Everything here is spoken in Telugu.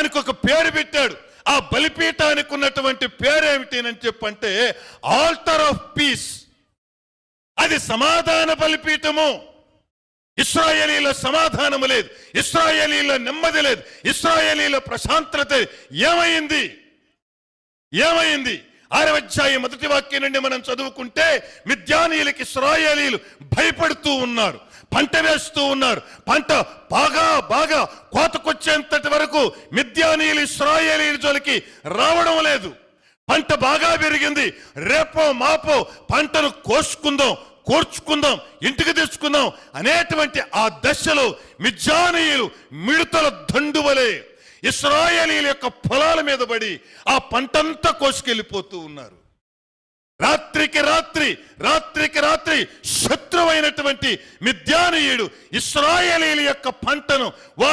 దానికి ఒక పేరు పెట్టాడు. ఆ బలిపీఠానికి ఉన్నటువంటి పేరేమిటి అని చెప్పంటే ఆల్టర్ ఆఫ్ పీస్ అది సమాధాన బలిపీఠము. ఇస్రాయేలీల సమాధానము లేదు. ఇస్రాయేలీల నెమ్మది లేదు. ఇస్రాయేలీల ప్రశాంతత ఏమైంది? ఏమైంది? ఆరవధ్యాయ మొదటి వాక్యం నుండి మనం చదువుకుంటే మిద్యానీయులకి ఇస్రాయలీలు భయపడుతూ ఉన్నారు. పంట వేస్తూ ఉన్నారు. పంట బాగా బాగా కోతకొచ్చేంతటి వరకు మిద్యానీయులు ఇస్రాయేలీల జోలికి రావడం లేదు. పంట బాగా పెరిగింది. రేపో మాపో పంటను కోసుకుందాం కోర్చుకుందాం ఇంటికి తెచ్చుకుందాం అనేటువంటి ఆ దశలో మిజ్జానీయులు మిడతల దండువలే ఇస్రాయేలీల యొక్క పొలాల మీద పడి ఆ పంటంతా కోసుకెళ్ళిపోతూ ఉన్నారు. రాత్రికి రాత్రి రాత్రికి రాత్రి శత్రువైనటువంటి మిద్యానీయుడు ఇస్రాయేలీల యొక్క పంటను వా